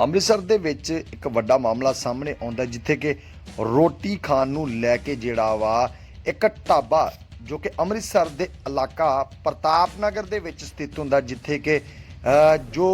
ਅੰਮ੍ਰਿਤਸਰ ਦੇ ਵਿੱਚ ਇੱਕ ਵੱਡਾ ਮਾਮਲਾ ਸਾਹਮਣੇ ਆਉਂਦਾ ਜਿੱਥੇ ਕਿ ਰੋਟੀ ਖਾਣ ਨੂੰ ਲੈ ਕੇ ਜਿਹੜਾ ਵਾ ਇੱਕ ਢਾਬਾ ਜੋ ਕਿ ਅੰਮ੍ਰਿਤਸਰ ਦੇ ਇਲਾਕਾ ਪ੍ਰਤਾਪ ਨਗਰ ਦੇ ਵਿੱਚ ਸਥਿਤ ਹੁੰਦਾ ਜਿੱਥੇ ਕਿ ਜੋ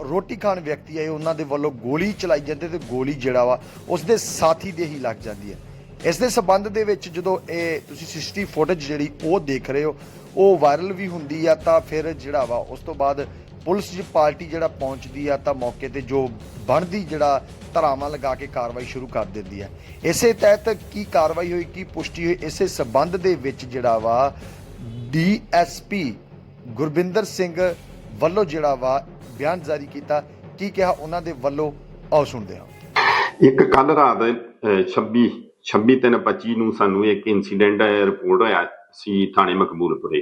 ਰੋਟੀ ਖਾਣ ਵਿਅਕਤੀ ਹੈ ਉਹਨਾਂ ਦੇ ਵੱਲੋਂ ਗੋਲੀ ਚਲਾਈ ਜਾਂਦੀ ਤੇ ਗੋਲੀ ਜਿਹੜਾ ਵਾ ਉਸ ਦੇ ਸਾਥੀ ਦੇ ਹੀ ਲੱਗ ਜਾਂਦੀ ਹੈ। ਇਸ ਦੇ ਸਬੰਧ ਦੇ ਵਿੱਚ ਜਦੋਂ ਇਹ ਤੁਸੀਂ ਸਿਸਟੀ ਫੁਟੇਜ ਜਿਹੜੀ ਉਹ ਦੇਖ ਰਹੇ ਹੋ, ਉਹ ਵਾਇਰਲ ਵੀ ਹੁੰਦੀ ਆ ਤਾਂ ਫਿਰ ਜਿਹੜਾ ਵਾ ਉਸ ਤੋਂ ਬਾਅਦ ਪੁਲਿਸ ਦੀ ਪਾਰਟੀ ਜਿਹੜਾ ਪਹੁੰਚਦੀ ਆ ਤਾਂ ਮੌਕੇ ਤੇ ਜੋ ਬਣਦੀ ਜਿਹੜਾ ਧਰਾਵਾਂ ਲਗਾ ਕੇ ਕਾਰਵਾਈ ਸ਼ੁਰੂ ਕਰ ਦਿੰਦੀ ਹੈ ਇਸੇ ਤਹਿਤ ਕੀ ਕਾਰਵਾਈ ਹੋਈ ਕੀ ਪੁਸ਼ਟੀ ਹੋਈ ਇਸੇ ਸਬੰਧ ਦੇ ਵਿੱਚ ਜਿਹੜਾ ਵਾ ਡੀਐਸਪੀ ਗੁਰਬਿੰਦਰ ਸਿੰਘ ਵੱਲੋਂ ਜਿਹੜਾ ਵਾ ਬਿਆਨ ਜਾਰੀ ਕੀਤਾ। ਕੀ ਕਿਹਾ ਉਹਨਾਂ ਦੇ ਵੱਲੋਂ? ਆਓ ਸੁਣਦੇ ਹਾਂ। ਇੱਕ ਕੱਲ ਰਾਤ ਅਹ, 26 26 ਤਿੰਨ 25 ਨੂੰ ਸਾਨੂੰ ਇੱਕ ਇਨਸੀਡੈਂਟ ਰਿਪੋਰਟ ਹੋਇਆ। ਸੀ ਥਾਣੇ ਮਕਬੂਲਪੁਰੇ।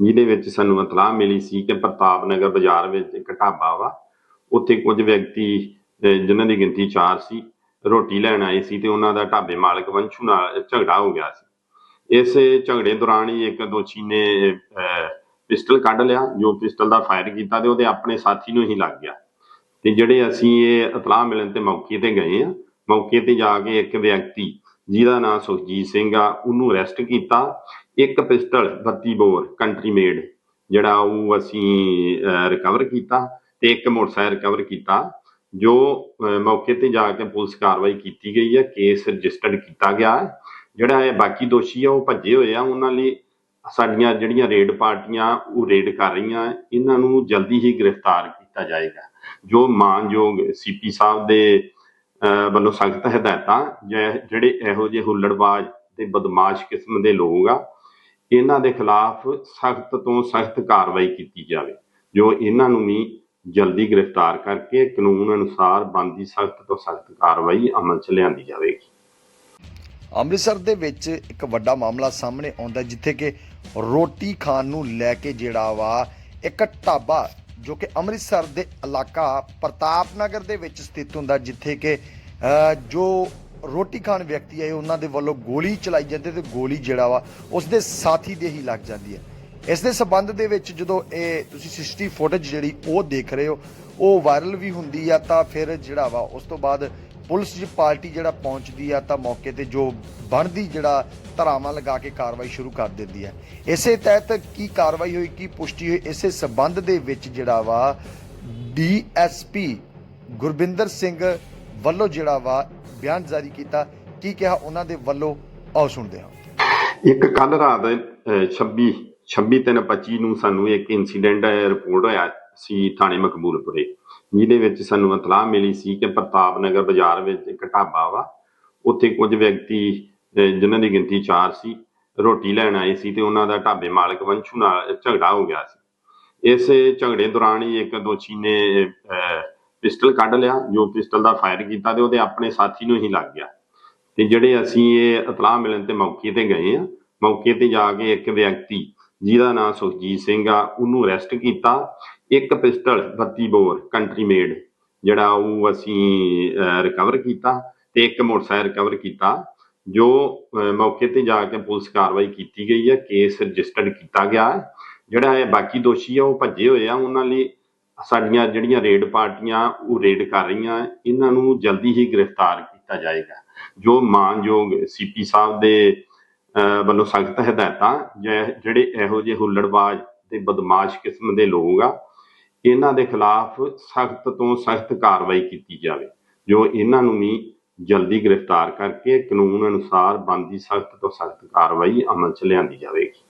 ਜਿਹਦੇ ਵਿੱਚ ਸਾਨੂੰ ਇਤਲਾਹ ਮਿਲੀ ਸੀ ਕਿ ਪ੍ਰਤਾਪ ਨਗਰ ਬਾਜ਼ਾਰ ਵਿੱਚ ਇੱਕ ਢਾਬਾ ਵਾ। ਉੱਥੇ ਕੁਝ ਵਿਅਕਤੀ ਜਿਨ੍ਹਾਂ ਦੀ ਗਿਣਤੀ 4 ਸੀ, ਰੋਟੀ ਲੈਣ ਆਏ ਸੀ ਤੇ ਉਹਨਾਂ ਦਾ ਢਾਬੇ ਮਾਲਕ ਵੰਸ਼ੂ ਨਾਲ ਝਗੜਾ ਹੋ ਗਿਆ ਸੀ। ਇਸ ਝਗੜੇ ਦੌਰਾਨ ਹੀ ਇੱਕ ਦੋਸ਼ੀ ਨੇ ਪਿਸਟਲ ਕੱਢ ਲਿਆ, ਜੋ ਪਿਸਟਲ ਦਾ ਫਾਇਰ ਕੀਤਾ ਤੇ ਉਹਦੇ ਆਪਣੇ ਸਾਥੀ ਨੂੰ ਹੀ ਲੱਗ ਗਿਆ। ਤੇ ਜਿਹੜੇ ਅਸੀਂ ਇਹ ਇਤਲਾਹ ਮਿਲਣ ਤੇ ਮੌਕੇ ਤੇ ਗਏ ਆ ਮੌਕੇ ਤੇ ਜਾ ਕੇ ਇੱਕ ਵਿਅਕਤੀ, ਜਿਹਦਾ ਨਾਮ ਸੁਖਜੀਤ ਸਿੰਘ ਆ, ਉਹਨੂੰ ਅਰੈਸਟ ਕੀਤਾ ਇੱਕ ਪਿਸਟਲ 32 ਬੋਰ ਕੰਟਰੀ ਮੇਡ ਜਿਹੜਾ ਉਹ ਅਸੀਂ ਰਿਕਵਰ ਕੀਤਾ ਤੇ ਇੱਕ ਮੋਟਰਸਾਈਕਲ ਰਿਕਵਰ ਕੀਤਾ, ਜੋ ਮੌਕੇ ਤੇ ਜਾ ਕੇ ਪੁਲਿਸ ਕਾਰਵਾਈ ਕੀਤੀ ਗਈ ਹੈ ਕੇਸ ਰਜਿਸਟਰਡ ਕੀਤਾ ਗਿਆ ਹੈ। ਜਿਹੜਾ ਇਹ ਬਾਕੀ ਦੋਸ਼ੀ ਆ, ਉਹ ਭੱਜੇ ਹੋਏ ਆ, ਉਹਨਾਂ ਲਈ ਸਾਡੀਆਂ ਜਿਹੜੀਆਂ ਰੇਡ ਪਾਰਟੀਆਂ, ਉਹ ਰੇਡ ਕਰ ਰਹੀਆਂ, ਇਹਨਾਂ ਨੂੰ ਜਲਦੀ ਹੀ ਗ੍ਰਿਫਤਾਰ ਕੀਤਾ ਜਾਏਗਾ। ਜੋ ਮਾਨਯੋਗ ਸੀਪੀ ਸਾਹਿਬ ਦੇ ਵੱਲੋਂ ਸਖਤ ਹਦਾਇਤਾਂ, ਜਿਹੜੇ ਇਹੋ ਜਿਹੇ ਹੁੱਲੜਬਾਜ਼ ਤੇ ਬਦਮਾਸ਼ ਕਿਸਮ ਦੇ ਲੋਕ ਆ ਇਹਨਾਂ ਦੇ ਖਿਲਾਫ ਸਖਤ ਤੋਂ ਸਖਤ ਕਾਰਵਾਈ ਕੀਤੀ ਜਾਵੇ ਜੋ ਇਹਨਾਂ ਨੂੰ ਵੀ ਜਲਦੀ ਗ੍ਰਿਫਤਾਰ ਕਰਕੇ ਕਾਨੂੰਨ ਅਨੁਸਾਰ ਬਣਦੀ ਸਖਤ ਤੋਂ ਸਖਤ ਕਾਰਵਾਈ ਅਮਲ ਚ ਲਿਆਂਦੀ ਜਾਵੇਗੀ। ਅੰਮ੍ਰਿਤਸਰ ਦੇ ਵਿੱਚ ਇੱਕ ਵੱਡਾ ਮਾਮਲਾ ਸਾਹਮਣੇ ਆਉਂਦਾ ਜਿੱਥੇ ਕਿ ਰੋਟੀ ਖਾਣ ਨੂੰ ਲੈ ਕੇ ਜਿਹੜਾ ਵਾ ਇੱਕ ਢਾਬਾ ਜੋ ਕਿ ਅੰਮ੍ਰਿਤਸਰ ਦੇ ਇਲਾਕਾ ਪ੍ਰਤਾਪ ਨਗਰ ਦੇ ਵਿੱਚ ਸਥਿਤ ਹੁੰਦਾ ਜਿੱਥੇ ਕਿ ਅ, ਜੋ ਰੋਟੀ ਖਾਣ ਵਿਅਕਤੀ ਹੈ ਉਹਨਾਂ ਦੇ ਵੱਲੋਂ ਗੋਲੀ ਚਲਾਈ ਜਾਂਦੀ ਤੇ ਗੋਲੀ ਜਿਹੜਾ ਵਾ ਉਸ ਦੇ ਸਾਥੀ ਦੇ ਹੀ ਲੱਗ ਜਾਂਦੀ ਹੈ। ਇਸ ਦੇ ਸਬੰਧ ਦੇ ਵਿੱਚ ਜਦੋਂ ਇਹ ਤੁਸੀਂ ਸਿਸਟੀ ਫੁਟੇਜ ਜਿਹੜੀ ਉਹ ਦੇਖ ਰਹੇ ਹੋ, ਉਹ ਵਾਇਰਲ ਵੀ ਹੁੰਦੀ ਆ ਤਾਂ ਫਿਰ ਜਿਹੜਾ ਵਾ ਉਸ ਤੋਂ ਬਾਅਦ ਪੁਲਿਸ ਦੀ ਪਾਰਟੀ ਜਿਹੜਾ ਪਹੁੰਚਦੀ ਆ ਤਾਂ ਮੌਕੇ ਤੇ ਜੋ ਬਣਦੀ ਜਿਹੜਾ ਧਰਾਵਾਂ ਲਗਾ ਕੇ ਕਾਰਵਾਈ ਸ਼ੁਰੂ ਕਰ ਦਿੰਦੀ ਹੈ। ਇਸੇ ਤਹਿਤ ਕੀ ਕਾਰਵਾਈ ਹੋਈ, ਕੀ ਪੁਸ਼ਟੀ ਹੋਈ, ਇਸੇ ਸਬੰਧ ਦੇ ਵਿੱਚ ਜਿਹੜਾ ਵਾ ਡੀਐਸਪੀ ਗੁਰਬਿੰਦਰ ਸਿੰਘ ਵੱਲੋਂ ਜਿਹੜਾ ਵਾ ਬਿਆਨ ਜਾਰੀ ਕੀਤਾ। ਕੀ ਕਿਹਾ ਉਹਨਾਂ ਦੇ ਵੱਲੋਂ? ਆਓ ਸੁਣਦੇ ਹਾਂ। ਇੱਕ ਕੱਲ ਰਾਤ 26 26 ਤਿੰਨ 25 ਨੂੰ ਸਾਨੂੰ ਇੱਕ ਇਨਸੀਡੈਂਟ ਰਿਪੋਰਟ ਹੋਇਆ ਸੀ ਥਾਣੇ ਮਕਬੂਲਪੁਰੇ, ਜਿਹਦੇ ਵਿੱਚ ਸਾਨੂੰ ਇਤਲਾਹ ਮਿਲੀ ਸੀ ਕਿ ਪ੍ਰਤਾਪ ਨਗਰ ਬਾਜ਼ਾਰ ਵਿੱਚ ਇੱਕ ਢਾਬਾ ਵਾ। ਉੱਥੇ ਕੁਝ ਵਿਅਕਤੀ ਜਿਨ੍ਹਾਂ ਦੀ ਗਿਣਤੀ 4 ਸੀ, ਰੋਟੀ ਲੈਣ ਆਏ ਸੀ ਤੇ ਉਹਨਾਂ ਦਾ ਢਾਬੇ ਮਾਲਕ ਵੰਸ਼ੂ ਨਾਲ ਝਗੜਾ ਹੋ ਗਿਆ ਸੀ। ਇਸ ਝਗੜੇ ਦੌਰਾਨ ਹੀ ਇੱਕ ਦੋਸ਼ੀ ਨੇ ਪਿਸਟਲ ਕੱਢ ਲਿਆ, ਜੋ ਪਿਸਟਲ ਦਾ ਫਾਇਰ ਕੀਤਾ ਤੇ ਉਹਦੇ ਆਪਣੇ ਸਾਥੀ ਨੂੰ ਹੀ ਲੱਗ ਗਿਆ। ਤੇ ਜਿਹੜੇ ਅਸੀਂ ਇਹ ਇਤਲਾਹ ਮਿਲਣ ਤੇ ਮੌਕੇ ਤੇ ਗਏ ਆ, ਮੌਕੇ ਤੇ ਜਾ ਕੇ ਇੱਕ ਵਿਅਕਤੀ, ਜਿਹਦਾ ਨਾਮ ਸੁਖਜੀਤ ਸਿੰਘ ਆ, ਉਹਨੂੰ ਅਰੈਸਟ ਕੀਤਾ। ਇੱਕ ਪਿਸਟਲ 32 ਬੋਰ ਕੰਟਰੀ ਮੇਡ ਜਿਹੜਾ ਉਹ ਅਸੀਂ ਰਿਕਵਰ ਕੀਤਾ ਤੇ ਇੱਕ ਮੋਟਰਸਾਈਕਲ ਰਿਕਵਰ ਕੀਤਾ, ਜੋ ਮੌਕੇ ਤੇ ਜਾ ਕੇ ਪੁਲਿਸ ਕਾਰਵਾਈ ਕੀਤੀ ਗਈ ਹੈ ਕੇਸ ਰਜਿਸਟਰਡ ਕੀਤਾ ਗਿਆ। ਹੈ ਜਿਹੜਾ ਇਹ ਬਾਕੀ ਦੋਸ਼ੀ ਆ, ਉਹ ਭੱਜੇ ਹੋਏ ਆ, ਉਹਨਾਂ ਲਈ ਸਾਡੀਆਂ ਜਿਹੜੀਆਂ ਰੇਡ ਪਾਰਟੀਆਂ ਉਹ ਰੇਡ ਕਰ ਰਹੀਆਂ, ਇਹਨਾਂ ਨੂੰ ਜਲਦੀ ਹੀ ਗ੍ਰਿਫਤਾਰ ਕੀਤਾ ਜਾਏਗਾ। ਜੋ ਮਾਨਯੋਗ ਸੀਪੀ ਸਾਹਿਬ ਦੇ ਵੱਲੋਂ ਸਖਤ ਹਦਾਇਤਾਂ ਜੈ- ਜਿਹੜੇ ਇਹੋ ਜਿਹੇ ਹੁੱਲੜਬਾਜ਼ ਤੇ ਬਦਮਾਸ਼ ਕਿਸਮ ਦੇ ਲੋਕ ਆ, ਇਹਨਾਂ ਦੇ ਖਿਲਾਫ ਸਖਤ ਤੋਂ ਸਖਤ ਕਾਰਵਾਈ ਕੀਤੀ ਜਾਵੇ, ਜੋ ਇਹਨਾਂ ਨੂੰ ਵੀ ਜਲਦੀ ਗ੍ਰਿਫਤਾਰ ਕਰਕੇ ਕਾਨੂੰਨ ਅਨੁਸਾਰ ਬਣਦੀ ਸਖਤ ਤੋਂ ਸਖਤ ਕਾਰਵਾਈ ਅਮਲ ਚ ਲਿਆਂਦੀ ਜਾਵੇਗੀ।